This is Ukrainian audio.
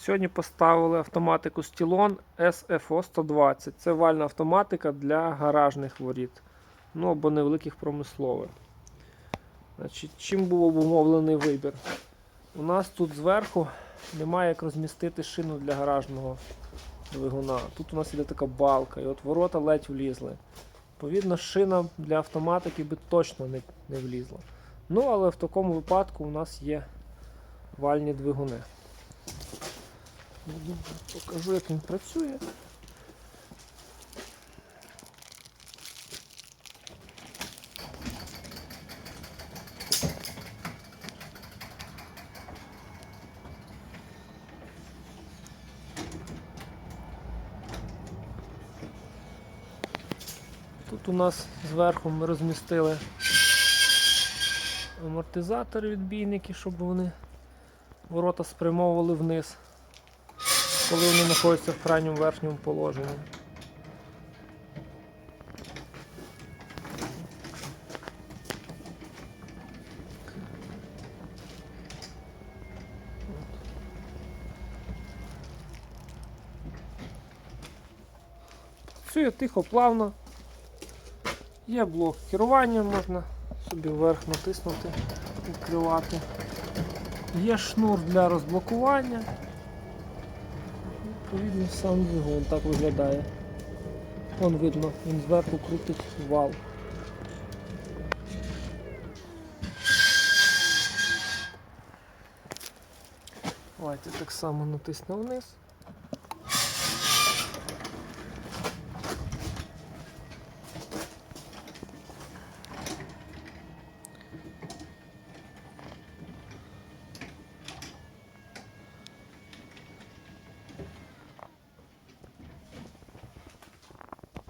Сьогодні поставили автоматику Stylon SFO 120. Це вальна автоматика для гаражних воріт. Ну або невеликих промислових. Значить, чим був обумовлений вибір? У нас тут зверху немає як розмістити шину для гаражного двигуна. Тут у нас іде така балка, і от ворота ледь влізли. Відповідно, шина для автоматики би точно не, не влізла. Ну, але в такому випадку у нас є вальні двигуни. Ну, Покажу, як він працює. Тут у нас зверху ми розмістили амортизатори відбійники, щоб вони ворота спрямовували вниз, коли вони знаходяться в крайньому верхньому положенні. Працює тихо, плавно. Є блок керування, можна собі вверх натиснути, відкривати. Є шнур для розблокування. Відповідно, сам двигун так виглядає. Вон видно, він зверху крутить вал. Давайте так само натисну вниз.